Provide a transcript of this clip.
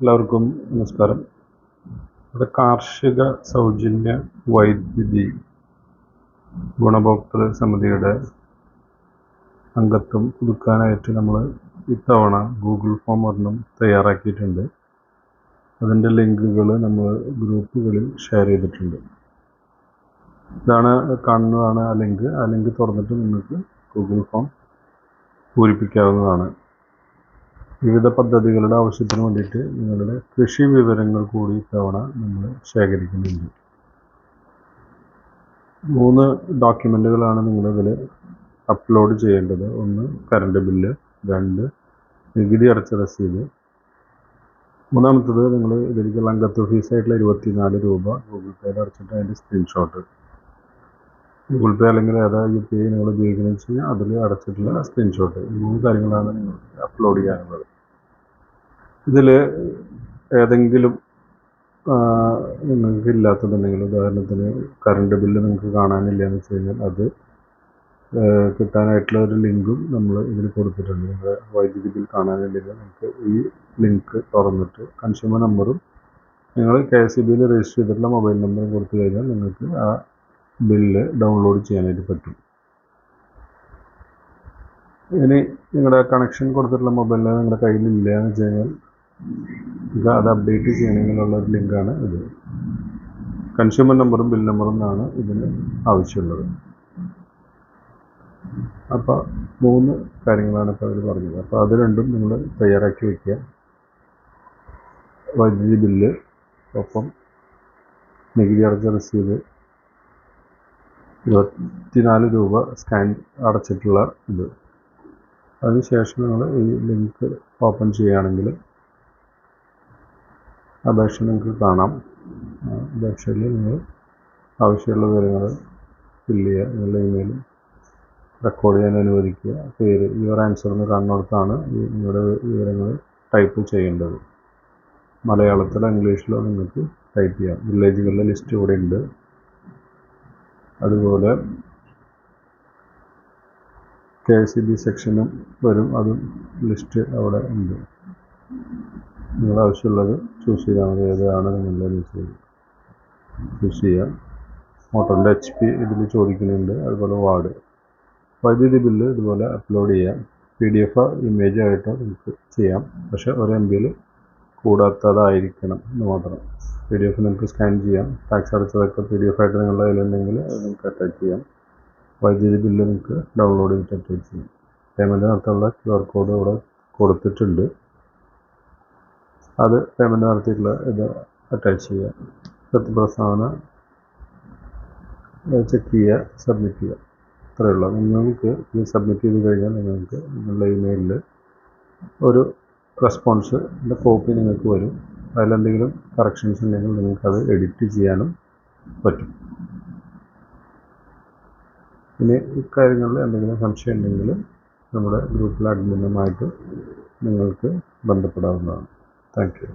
എല്ലാവർക്കും നമസ്കാരം. ഇവിടെ കാർഷിക സൗജന്യ വൈദ്യുതി ഗുണഭോക്തൃ സമിതിയുടെ അംഗത്വം പുതുക്കാനായിട്ട് നമ്മൾ ഇത്തവണ ഗൂഗിൾ ഫോം ഒരെണ്ണം തയ്യാറാക്കിയിട്ടുണ്ട്. അതിന്റെ ലിങ്കുകൾ നമ്മൾ ഗ്രൂപ്പുകളിൽ ഷെയർ ചെയ്തിട്ടുണ്ട്. ഇതാണ് കാണുന്നതാണ് ആ ലിങ്ക്. ആ ലിങ്ക് തുറന്നിട്ട് നിങ്ങൾക്ക് ഗൂഗിൾ ഫോം പൂരിപ്പിക്കാവുന്നതാണ്. വിവിധ പദ്ധതികളുടെ ആവശ്യത്തിന് വേണ്ടിയിട്ട് നിങ്ങളുടെ കൃഷി വിവരങ്ങൾ കൂടി ഇത്തവണ നമ്മൾ ശേഖരിക്കുന്നുണ്ട്. മൂന്ന് ഡോക്യുമെന്റുകളാണ് നിങ്ങളിതിൽ അപ്ലോഡ് ചെയ്യേണ്ടത്. ഒന്ന് കറണ്ട് ബില്ല് രണ്ട് നികുതി അടച്ച രസീത്. മൂന്നാമത്തത് നിങ്ങൾ ഇതിലേക്കുള്ള അംഗത്വ ഫീസായിട്ടുള്ള ഇരുപത്തിനാല് രൂപ ഗൂഗിൾ പേയിൽ അടച്ചിട്ട് അതിന്റെ സ്ക്രീൻഷോട്ട് ഗൂഗിൾ പേ അല്ലെങ്കിൽ ഏതാ യു പി ഐ നിങ്ങൾ ഉപയോഗിക്കുന്നത് വെച്ച് കഴിഞ്ഞാൽ അതിൽ അടച്ചിട്ടുള്ള സ്ക്രീൻഷോട്ട് ഈ മൂന്ന് കാര്യങ്ങളാണ് നിങ്ങൾ അപ്ലോഡ് ചെയ്യാനുള്ളത്. ഇതിൽ ഏതെങ്കിലും നിങ്ങൾക്ക് ഇല്ലാത്തതുണ്ടെങ്കിൽ ഉദാഹരണത്തിന് കറണ്ട് ബില്ല് നിങ്ങൾക്ക് കാണാനില്ല എന്ന് വെച്ച് കഴിഞ്ഞാൽ അത് കിട്ടാനായിട്ടുള്ള ഒരു ലിങ്കും നമ്മൾ ഇതിൽ കൊടുത്തിട്ടുണ്ട്. നിങ്ങളുടെ വൈദ്യുതി ബിൽ കാണാനില്ലെങ്കിൽ നിങ്ങൾക്ക് ഈ ലിങ്ക് തുറന്നിട്ട് കൺസ്യൂമർ നമ്പറും നിങ്ങൾ കെ എസ് ഇ ബിയിൽ രജിസ്റ്റർ ചെയ്തിട്ടുള്ള മൊബൈൽ നമ്പറും കൊടുത്തു കഴിഞ്ഞാൽ നിങ്ങൾക്ക് ആ ബില്ല് ഡൗൺലോഡ് ചെയ്യാനായിട്ട് പറ്റും. ഇനി നിങ്ങളുടെ കണക്ഷൻ കൊടുത്തിട്ടുള്ള മൊബൈലിൽ നിങ്ങളുടെ കയ്യിലില്ല എന്ന് വെച്ച് കഴിഞ്ഞാൽ ഇത് അത് അപ്ഡേറ്റ് ചെയ്യണമെങ്കിലുള്ള ഒരു ലിങ്കാണ് ഇത് കൺസ്യൂമർ നമ്പറും ബിൽ നമ്പറും എന്നാണ് ഇതിന് ആവശ്യമുള്ളത്. അപ്പോൾ മൂന്ന് കാര്യങ്ങളാണ് ഇപ്പോൾ അവർ പറഞ്ഞത്. അപ്പോൾ അത് രണ്ടും നിങ്ങൾ തയ്യാറാക്കി വയ്ക്കുക വൈദ്യുതി ബില്ല് ഒപ്പം നികുതി അടച്ച രസീത് ഇരുപത്തിനാല് രൂപ സ്കാൻ അടച്ചിട്ടുള്ള ഇത്. അതിനുശേഷം നിങ്ങൾ ഈ ലിങ്ക് ഓപ്പൺ ചെയ്യുകയാണെങ്കിൽ അപേക്ഷ നിങ്ങൾക്ക് കാണാം അപേക്ഷയിൽ നിങ്ങൾ ആവശ്യമുള്ള വിവരങ്ങൾ ഫില്ല് ചെയ്യുക. നിങ്ങളുടെ ഇമെയിൽ റെക്കോർഡ് ചെയ്യാൻ അനുവദിക്കുക. പേര് യുവർ ആൻസർ എന്ന് കാണുന്നിടത്താണ് നിങ്ങളുടെ വിവരങ്ങൾ ടൈപ്പ് ചെയ്യേണ്ടത്. മലയാളത്തിലോ ഇംഗ്ലീഷിലോ നിങ്ങൾക്ക് ടൈപ്പ് ചെയ്യാം. വില്ലേജുകളുടെ ലിസ്റ്റ് ഇവിടെ ഉണ്ട്. അതുപോലെ കെ സി ബി സെക്ഷനും വരും. അതും ലിസ്റ്റ് അവിടെ ഉണ്ട്. നിങ്ങൾ ആവശ്യമുള്ളത് ചൂസ് ചെയ്താൽ മതി. ഏതാണ് നിങ്ങളുടെ ന്യൂസ് ചൂസ് ചെയ്യാം. മോട്ടറിന്റെ എച്ച് പി ഇതിൽ ചോദിക്കുന്നുണ്ട്. അതുപോലെ വാർഡ്. വൈദ്യുതി ബില്ല് ഇതുപോലെ അപ്ലോഡ് ചെയ്യാം. പി ഡി എഫ് ഇമേജ് ആയിട്ടോ നിങ്ങൾക്ക് ചെയ്യാം. പക്ഷേ ഒരു എം ബിയിൽ കൂടാത്തതായിരിക്കണം എന്ന് മാത്രം. പി ഡി എഫ് നിങ്ങൾക്ക് സ്കാൻ ചെയ്യാം. ടാക്സ് അടച്ചതൊക്കെ പി ഡി എഫ് ആയിട്ട് നിങ്ങളുടെ കയ്യിലുണ്ടെങ്കിൽ അത് നിങ്ങൾക്ക് അറ്റാച്ച് ചെയ്യാം. വൈദ്യുതി ബില്ല് നിങ്ങൾക്ക് ഡൗൺലോഡ് ചെയ്തിട്ട് അറ്റാച്ച് ചെയ്യാം. പേയ്മെന്റ് നടത്താനുള്ള ക്യു ആർ കോഡ് ഇവിടെ കൊടുത്തിട്ടുണ്ട്. അത് പേയ്മെന്റ് നടത്തിയിട്ടുള്ള ഇത് അറ്റാച്ച് ചെയ്യുക. സത്യപ്രസ്താവന ചെക്ക് ചെയ്യുക സബ്മിറ്റ് ചെയ്യുക. അത്രയേ ഉള്ളൂ. നിങ്ങൾക്ക് ഇത് സബ്മിറ്റ് ചെയ്ത് കഴിഞ്ഞാൽ നിങ്ങൾക്ക് നിങ്ങളുടെ ഇമെയിലിൽ ഒരു റെസ്പോൺസിന്റെ കോപ്പി നിങ്ങൾക്ക് വരും. അതിലെന്തെങ്കിലും കറക്ഷൻസ് ഉണ്ടെങ്കിൽ നിങ്ങൾക്കത് എഡിറ്റ് ചെയ്യാനും പറ്റും. ഇനി ഇക്കാര്യങ്ങളിൽ എന്തെങ്കിലും സംശയം ഉണ്ടെങ്കിൽ നമ്മുടെ ഗ്രൂപ്പിലെ അഡ്മിനുമായിട്ട് നിങ്ങൾക്ക് ബന്ധപ്പെടാവുന്നതാണ്. Thank you